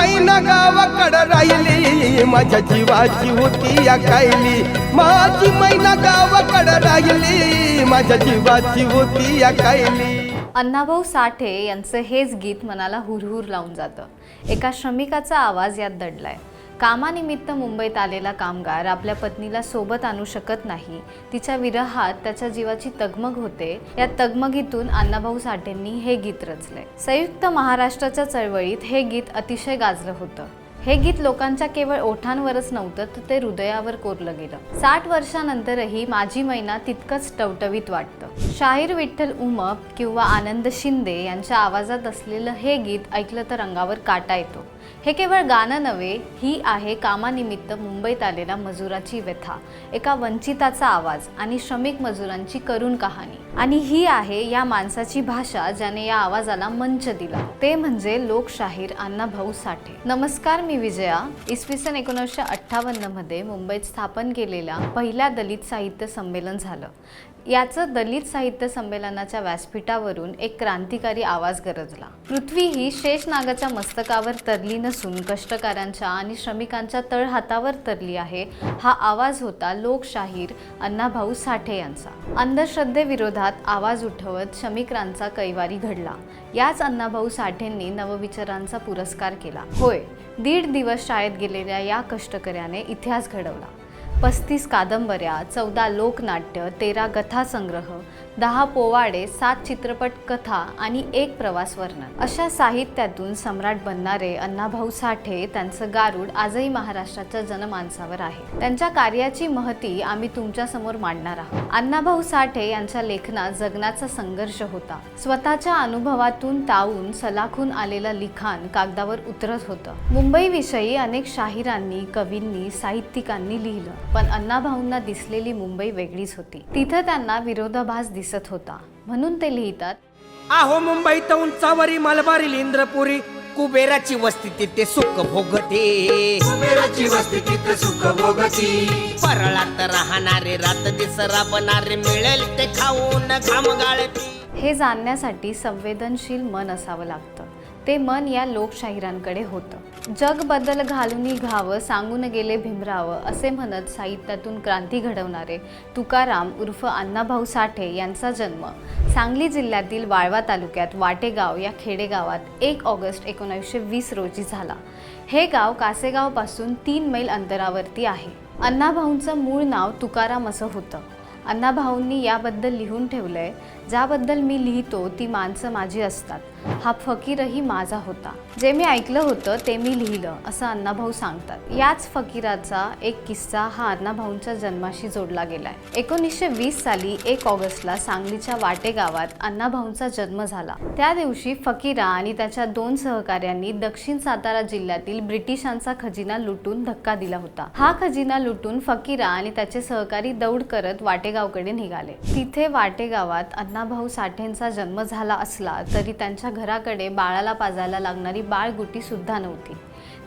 पैन गावाकड राहिली. माझ्या जीवाची होती या कायली. माझी मैना गावाकड राहिली. माझ्या जीवाची होती या कायली. अण्णाभाऊ साठे यांचं हेच गीत मनाला हुरहुर लावून जातं. एका श्रमिकाचा आवाज यात दडलाय. कामानिमित्त मुंबईत आलेला कामगार आपल्या पत्नीला सोबत आणू शकत नाही. तिच्या विरहात त्याच्या जीवाची तगमग होते. या तगमगीतून अण्णाभाऊ साठेंनी हे गीत रचले. संयुक्त महाराष्ट्राच्या चळवळीत हे गीत अतिशय गाजलं होतं. हे गीत लोकांच्या केवळ ओठांवरच नव्हतं तर ते हृदयावर कोरलं गेलं. साठ वर्षानंतरही माझी मैना तितकंच टवटवीत वाटतं. शाहीर विठ्ठल उमप किंवा आनंद शिंदे यांच्या आवाजात असलेलं हे गीत ऐकलं तर अंगावर काटा येतो. हे केवळ गाणं नव्हे ही आहे कामानिमित्त मुंबईत आलेल्या मजुराची व्यथा एका वंचिताचा आवाज आणि श्रमिक मजुरांची करुण कहाणी. आणि ही आहे या माणसाची भाषा ज्याने या आवाजाला मंच दिला. ते म्हणजे लोकशाहीर अण्णाभाऊ साठे. नमस्कार मी विजया. इसवी सन एकोणीसशे अठ्ठावन्नमध्ये मुंबईत स्थापन केलेल्या पहिल्या दलित साहित्य संमेलन झालं. याचं दलित साहित्य संमेलनाच्या व्यासपीठावरून एक क्रांतिकारी आवाज गरजला. पृथ्वी ही शेषनागाच्या मस्तकावर तरली नसून कष्टकऱ्यांच्या आणि श्रमिकांच्या तळहातावर तरली आहे हा आवाज होता लोकशाहीर अण्णाभाऊ साठे यांचा. अंधश्रद्धेविरोधात आवाज उठवत श्रमिकांचा कैवारी घडला. याच अण्णाभाऊ साठेंनी नवविचारांचा पुरस्कार केला. होय दीड दिवस शाळेत गेलेल्या या कष्टकऱ्याने इतिहास घडवला. पस्तीस कादंबऱ्या चौदा लोकनाट्य तेरा कथासंग्रह दहा पोवाडे सात चित्रपट कथा आणि एक प्रवास वर्णन. अशा साहित्यातून सम्राट बनणारे अण्णाभाऊ साठे त्यांचं गारुड आजही महाराष्ट्राच्या जनमानसावर आहे. त्यांच्या कार्याची महती आम्ही तुमच्यासमोर मांडणार आहोत. अण्णाभाऊ साठे यांच्या लेखनात जगण्याचा संघर्ष होता. स्वतःच्या अनुभवातून तावून सलाखून आलेलं लिखाण कागदावर उतरत होतं. मुंबईविषयी अनेक शाहिरांनी कवींनी साहित्यिकांनी लिहिलं. पण अण्णाभाऊंना दिसलेली मुंबई वेगळीच होती. तिथं त्यांना विरोधाभास दिसत होता. म्हणून ते लिहितात आहो मुंबईत उंचावरी मलबारी इंद्रपुरी कुबेराची वस्ती तिथे सुख भोगते. कुबेराची वस्ती तिथे सुख भोगती. परळात राहणारे रात दिस राबणारे मिळेल ते खाऊन घाम गाळती हे जाणण्यासाठी संवेदनशील मन असावं लागतं. ते मन या लोकशाहिरांकडे होतं. जग बदल घालून घावं सांगून गेले भीमरावं असे म्हणत साहित्यातून क्रांती घडवणारे तुकाराम उर्फ अण्णाभाऊ साठे यांचा जन्म सांगली जिल्ह्यातील वाळवा तालुक्यात वाटेगाव या खेडेगावात एक ऑगस्ट एकोणीसशे वीस रोजी झाला. हे गाव कासेगावपासून तीन मैल अंतरावरती आहे. अण्णाभाऊंचं मूळ नाव तुकाराम असं होतं. अण्णाभाऊंनी याबद्दल लिहून ठेवलंय ज्याबद्दल मी लिहितो ती माणसं माझी असतात. हा फकीरही माझा होता. जे मी ऐकलं होतं ते मी लिहिलं असं अण्णाभाऊ सांगतात. याच फकीराचा एक किस्सा हा अण्णाभाऊंच्या जन्माशी जोडला गेलाय. एकोणीसशे वीस साली एक ऑगस्टला सांगलीच्या वाटे गावात अण्णाभाऊंचा जन्म झाला. त्या दिवशी फकीरा आणि त्याच्या दोन सहकाऱ्यांनी दक्षिण सातारा जिल्ह्यातील ब्रिटिशांचा खजिना लुटून धक्का दिला होता. हा खजिना लुटून फकीरा आणि त्याचे सहकारी दौड करत वाटेगावकडे निघाले. तिथे वाटेगावात अण्णाभाऊ साठेंचा जन्म झाला असला तरी त्यांच्या घराकडे बाळाला पाजायला लागणारी बाळगुटीसुद्धा नव्हती.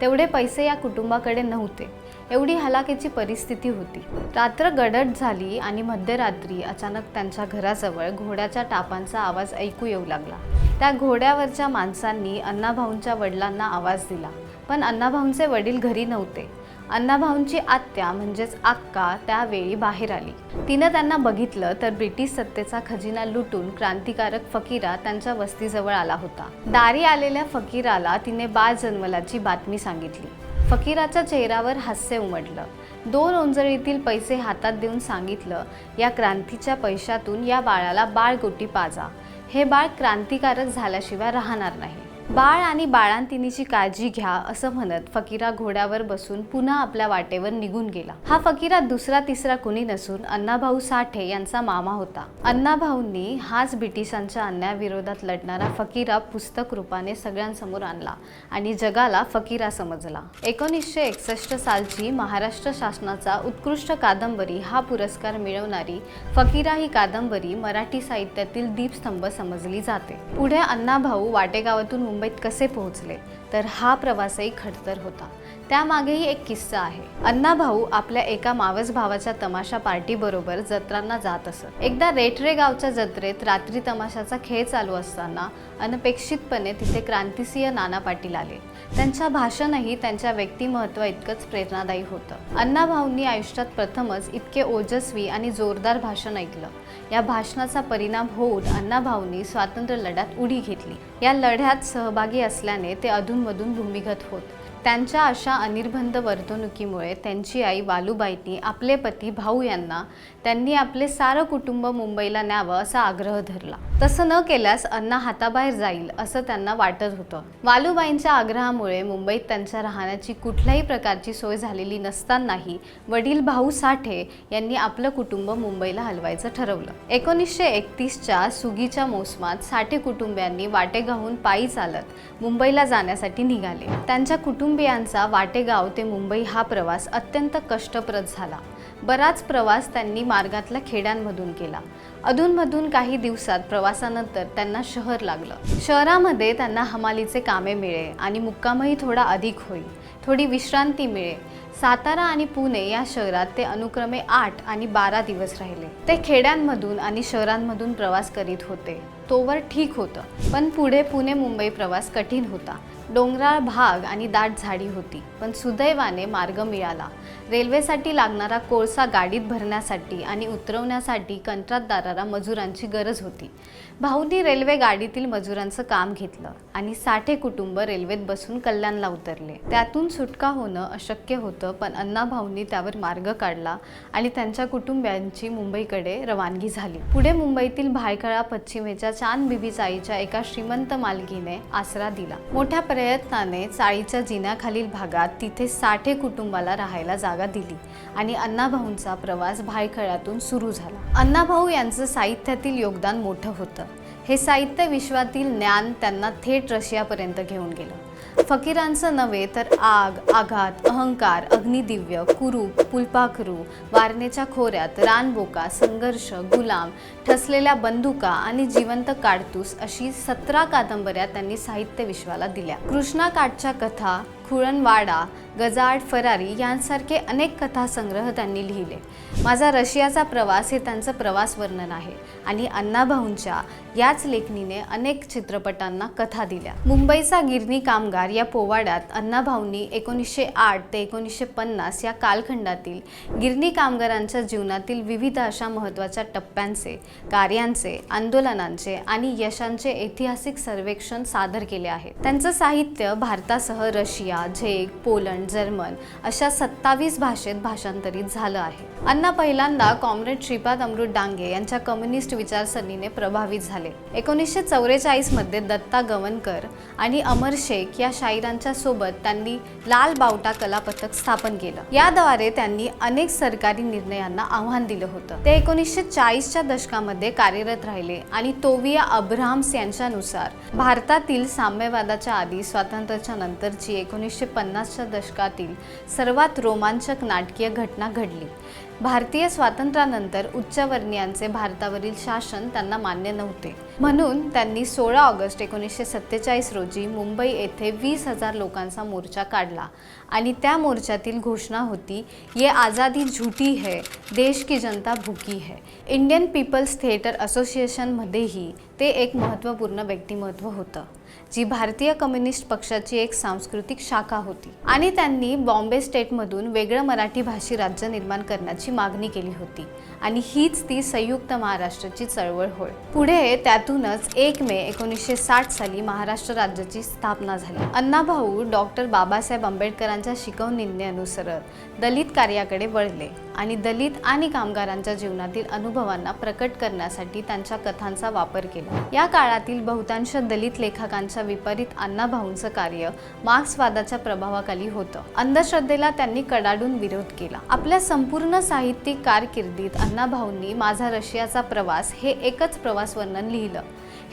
तेवढे पैसे या कुटुंबाकडे नव्हते. एवढी हलाखीची परिस्थिती होती. रात्र गडद झाली आणि मध्यरात्री अचानक त्यांच्या घराजवळ घोड्याच्या टापांचा आवाज ऐकू येऊ लागला. त्या घोड्यावरच्या माणसांनी अण्णाभाऊंच्या वडिलांना आवाज दिला. पण अण्णाभाऊंचे वडील घरी नव्हते. अण्णाभाऊंची आत्या म्हणजेच आक्का त्यावेळी बाहेर आली. तिनं त्यांना बघितलं तर ब्रिटिश सत्तेचा खजिना लुटून क्रांतिकारक फकीरा त्यांच्या वस्तीजवळ आला होता. दारी आलेल्या फकीराला तिने बाळ जन्मलाची बातमी सांगितली. फकीराच्या चेहऱ्यावर हास्य उमटलं. दोन ओंजळीतील पैसे हातात देऊन सांगितलं या क्रांतीच्या पैशातून या बाळाला बाळगोटी पाजा. हे बाळ क्रांतिकारक झाल्याशिवाय राहणार नाही. बाळ आणि बाळांतिनीची काळजी घ्या असं म्हणत फकीरा घोड्यावर बसून पुन्हा आपल्या वाटेवर निघून गेला. हा फकीरा दुसरा तिसरा कुणी नसून अण्णाभाऊ साठे यांचा मामा होता. अण्णाभाऊंनी हाच ब्रिटिशांच्या अन्यायाविरोधात लढणारा फकीरा पुस्तक रूपाने सगळ्यांसमोर आणला आणि जगाला फकीरा समजला. एकोणीसशे एकसष्ट सालची महाराष्ट्र शासनाचा उत्कृष्ट कादंबरी हा पुरस्कार मिळवणारी फकीरा ही कादंबरी मराठी साहित्यातील दीपस्तंभ समजली जाते. पुढे अण्णाभाऊ वाटेगावातून मुंबईत कसे पोहोचले? तर हा प्रवासही खडतर होता. त्यामागेही एक किस्सा आहे. अण्णाभाऊ आपल्या एका मावस भावाच्या तमाशा पार्टीबरोबर जत्रांना जात असत. एकदा रेटरे गावच्या जत्रेत रात्री तमाशाचा खेळ चालू असताना अनपेक्षितपणे तिथे क्रांतिसिंह नाना पाटील आले. त्यांच्या भाषणही त्यांच्या व्यक्तिमत्व इतकंच प्रेरणादायी होतं. अण्णाभाऊंनी आयुष्यात प्रथमच इतके ओजस्वी आणि जोरदार भाषण ऐकलं. या भाषणाचा परिणाम होऊन अण्णाभाऊंनी स्वातंत्र्य लढ्यात उडी घेतली. या लढ्यात सहभागी असल्याने ते अधून मधून भूमिगत होत. त्यांच्या अशा अनिर्बंध वर्तणुकीमुळे त्यांची आई वालुबाईंनी आपले पती भाऊ यांना त्यांनी आपले सारं कुटुंब मुंबईला न्यावं असा आग्रह धरला. तसं न केल्यास अण्णा हाताबाहेर जाईल असं त्यांना वाटत होतं. वालुबाईंच्या आग्रहामुळे मुंबईत त्यांच्या राहण्याची कुठल्याही प्रकारची सोय झालेली नसतानाही वडील भाऊ साठे यांनी आपलं कुटुंब मुंबईला हलवायचं ठरवलं. एकोणीसशे एकतीसच्या सुगीच्या मोसमात साठे कुटुंबियांनी वाटेगावहून पायी चालत मुंबईला जाण्यासाठी निघाले. त्यांच्या कुटुंबियांचा वाटेगाव ते मुंबई हा प्रवास अत्यंत कष्टप्रद झाला. बराच प्रवास त्यांनी मार्गातल्या खेड्यांमधून केला. अधूनमधून काही दिवसात प्रवासानंतर त्यांना शहर लागलं. शहरामध्ये त्यांना हमालीचे कामे मिळे आणि मुक्कामही थोडा अधिक होईल. थोडी विश्रांती मिळे. सातारा आणि पुणे या शहरात ते अनुक्रमे आठ आणि बारा दिवस राहिले. ते खेड्यांमधून आणि शहरांमधून प्रवास करीत होते. तोवर ठीक होतं. पण पुढे पुणे मुंबई प्रवास कठीण होता. डोंगराळ भाग आणि दाट झाडी होती पण सुदैवाने मार्ग मिळाला. रेल्वेसाठी लागणारा कोळसा गाडीत भरण्यासाठी आणि उतरवण्यासाठी कंत्राटदाराला मजुरांची गरज होती. भाऊनी रेल्वे गाडीतील मजुरांचं काम घेतलं आणि साठे कुटुंब रेल्वेत बसून कल्याणला उतरले. त्यातून सुटका होणं अशक्य होतं पण अण्णा भाऊंनी त्यावर मार्ग काढला आणि त्यांच्या कुटुंबियांची मुंबईकडे रवानगी झाली. पुढे मुंबईतील भायखळा पश्चिमेच्या चांद बिबीचाईच्या एका श्रीमंत मालकीने आसरा दिला. मोठ्या प्रयत्नाने चाळीच्या जिन्याखालील भागात तिथे साठे कुटुंबाला राहायला जागा दिली आणि अण्णाभाऊंचा प्रवास भायखळ्यातून सुरू झाला. अण्णाभाऊ यांचं साहित्यातील योगदान मोठं होतं. हे साहित्य विश्वातील ज्ञान त्यांना थेट रशियापर्यंत घेऊन गेलं. फकीरांचं नव्हे तर आग आघात अहंकार अग्निदिव्य कुरूप पुलपाखरू वारणेच्या खोऱ्यात रानबोका संघर्ष गुलाम ठसलेल्या बंदुका आणि जिवंत काडतूस अशी सतरा कादंबऱ्या त्यांनी साहित्य विश्वाला दिल्या. कृष्णा काठच्या कथा खुळणवाडा गजाड फरारी यांसारखे अनेक कथासंग्रह त्यांनी लिहिले. माझा रशियाचा प्रवास हे त्यांचं प्रवास वर्णन आहे आणि अण्णाभाऊंच्या याच लेखणीने अनेक चित्रपटांना कथा दिल्या. मुंबईचा गिरणी कामगार या पोवाड्यात अण्णाभाऊंनी एकोणीसशे आठ ते एकोणीसशे पन्नास या कालखंडातील गिरणी कामगारांच्या जीवनातील विविध अशा महत्त्वाच्या टप्प्यांचे कार्यांचे आंदोलनांचे आणि यशांचे ऐतिहासिक सर्वेक्षण सादर केले आहे. त्यांचं साहित्य भारतासह रशिया झेक पोलंड जर्मन अशा सत्तावीस भाषेत भाषांतरित झालं आहे. अण्णा पहिल्यांदा कॉम्रेड श्रीपाद अमृत डांगे यांच्या कम्युनिस्ट विचारसरणीने प्रभावित झाले. एकोणीसशे चौवेचाळीसमध्ये मध्ये दत्ता गवनकर आणि अमर शेख या शाहिरांच्या सोबत त्यांनी लाल बावटा कला पथक स्थापन केलं. याद्वारे त्यांनी अनेक सरकारी निर्णयांना आव्हान दिलं होतं. ते एकोणीसशे चाळीसच्या दशकामध्ये कार्यरत राहिले आणि तोविया अब्राहम्स यांच्यानुसार भारतातील साम्यवादाच्या आधी स्वातंत्र्याच्या नंतरची एकोणीसशे पन्नासच्या दशकातील सर्वात रोमांचक नाटकीय घटना घडली. भारतीय स्वातंत्र्यानंतर उच्चवर्णीयांचे भारतावरील शासन त्यांना मान्य नव्हते. म्हणून त्यांनी सोळा ऑगस्ट एकोणीसशे सत्तेचाळीस रोजी मुंबई येथे वीस हजार लोकांचा मोर्चा काढला आणि त्या मोर्चातील घोषणा होती ये आझादी झुटी है देश की जनता भूकी है. इंडियन पीपल्स थिएटर असोसिएशनमध्येही ते एक महत्त्वपूर्ण व्यक्तिमत्व होतं. जी भारतीय कम्युनिस्ट पक्षाची एक सांस्कृतिक शाखा होती. आणि त्यांनी बॉम्बे स्टेटमधून वेगळं मराठी भाषी राज्य निर्माण करण्याची मागणी केली होती. आणि हीच ती संयुक्त महाराष्ट्राची चळवळ होय. पुढे त्यातूनच एक मे एकोणीसशे साठ साली महाराष्ट्र राज्याची स्थापना झाली. अण्णाभाऊ डॉक्टर बाबासाहेब आंबेडकरांच्या शिकवणींनी अनुसरत दलित कार्याकडे वळले आणि दलित आणि कामगारांच्या जीवनातील अनुभवांना प्रकट करण्यासाठी त्यांच्या कथांचा वापर केला. या काळातील बहुतांश दलित लेखकांच्या विपरीत अण्णाभाऊंचं कार्य. मार्क्सवादाच्या प्रभावाखाली होतं. अंधश्रद्धेला त्यांनी कडाडून विरोध केला. आपल्या संपूर्ण साहित्यिक कारकिर्दीत अण्णाभाऊंनी माझा रशियाचा प्रवास हे एकच प्रवास वर्णन लिहिलं.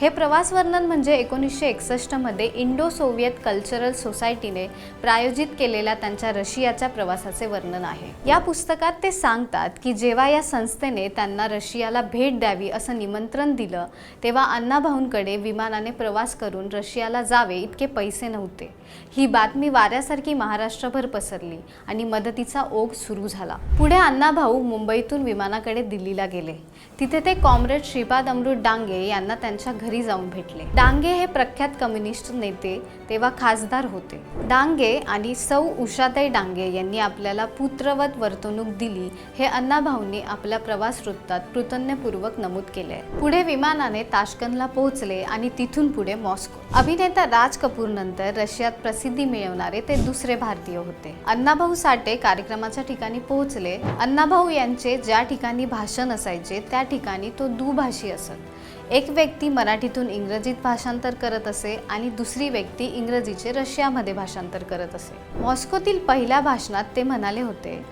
हे प्रवास वर्णन म्हणजे एकोणीसशे एकसष्टमध्ये इंडो सोव्हिएत कल्चरल सोसायटीने प्रायोजित केलेल्या त्यांच्या रशियाच्या प्रवासाचे वर्णन आहे. या पुस्तकात ते सांगतात की जेव्हा या संस्थेने त्यांना रशियाला भेट द्यावी असं निमंत्रण दिलं तेव्हा अण्णाभाऊंकडे विमानाने प्रवास करून रशियाला जावे इतके पैसे नव्हते. ही बातमी वाऱ्यासारखी महाराष्ट्रभर पसरली आणि मदतीचा ओघ सुरू झाला. पुढे अण्णाभाऊ मुंबईतून विमानाकडे दिल्लीला गेले. तिथे ते कॉम्रेड श्रीपाद अमृत डांगे यांना त्यांच्या घरी जाऊन भेटले. डांगे हे प्रख्यात कम्युनिस्ट नेते तेव्हा खासदार होते. डांगे आणि सौ उषाताई डांगे यांनी आपल्याला पुत्रवत वर्तणूक दिली हे अण्णाभाऊंनी आपल्या प्रवास वृत्तात कृतज्ञपूर्वक नमूद केले. पुढे विमानाने ताशकंदला पोहोचले आणि तिथून पुढे मॉस्को. अभिनेता राज कपूर नंतर रशियात प्रसिद्धी मिळवणारे ते दुसरे भारतीय होते. अण्णाभाऊ साठे कार्यक्रमाच्या ठिकाणी पोहोचले. अण्णाभाऊ यांचे ज्या ठिकाणी भाषण असायचे त्या ठिकाणी तो दुभाषी असत. एक व्यक्ती मराठीतून इंग्रजीत भाषांतर करत असे आणि दुसरी व्यक्ती इंग्रजीचे रशियामध्ये भाषांतर करत असे. मॉस्कोतील पहिल्या भाषणात ते म्हणाले होते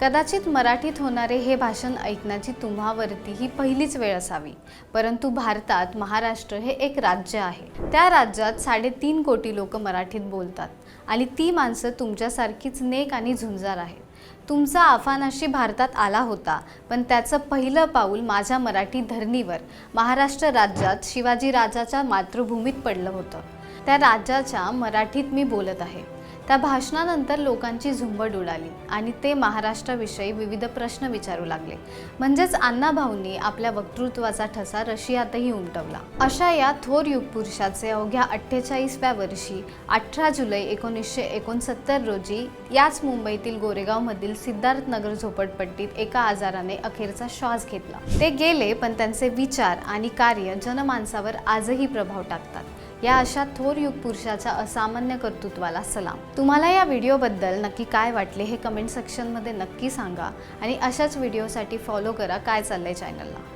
कदाचित मराठीत होणारे हे भाषण ऐकण्याची तुम्हावरती ही पहिलीच वेळ असावी परंतु भारतात महाराष्ट्र हे एक राज्य आहे. त्या राज्यात साडेतीन कोटी लोक मराठीत बोलतात आणि ती माणसं तुमच्यासारखीच नेक आणि झुंजार आहेत. तुमचा आफानाशी भारतात आला होता पण त्याचं पहिलं पाऊल माझ्या मराठी धरणीवर महाराष्ट्र राज्यात शिवाजी राजाच्या मातृभूमीत पडलं होतं. त्या राज्याच्या मराठीत मी बोलत आहे. त्या भाषणानंतर लोकांची झुंबड उडाली आणि ते महाराष्ट्राविषयी विविध प्रश्न विचारू लागले. म्हणजेच अण्णाभाऊंनी आपल्या वक्तृत्वाचा ठसा रशियातही उमटवला. अशा या थोर युगपुरुषाचे अवघ्या अठ्ठेचाळीसव्या वर्षी अठरा जुलै एकोणीसशे एकोणसत्तर रोजी याच मुंबईतील गोरेगावमधील सिद्धार्थ नगर झोपडपट्टीत एका आजाराने अखेरचा श्वास घेतला. ते गेले पण त्यांचे विचार आणि कार्य जनमानसावर आजही प्रभाव टाकतात. या अशा थोर युग पुरुषाच्या असामान्य कर्तृत्वाला सलाम. तुम्हाला या व्हिडिओबद्दल नक्की काय वाटले हे कमेंट सेक्शनमध्ये नक्की सांगा आणि अशाच व्हिडिओसाठी फॉलो करा. काय चाललंय चॅनलला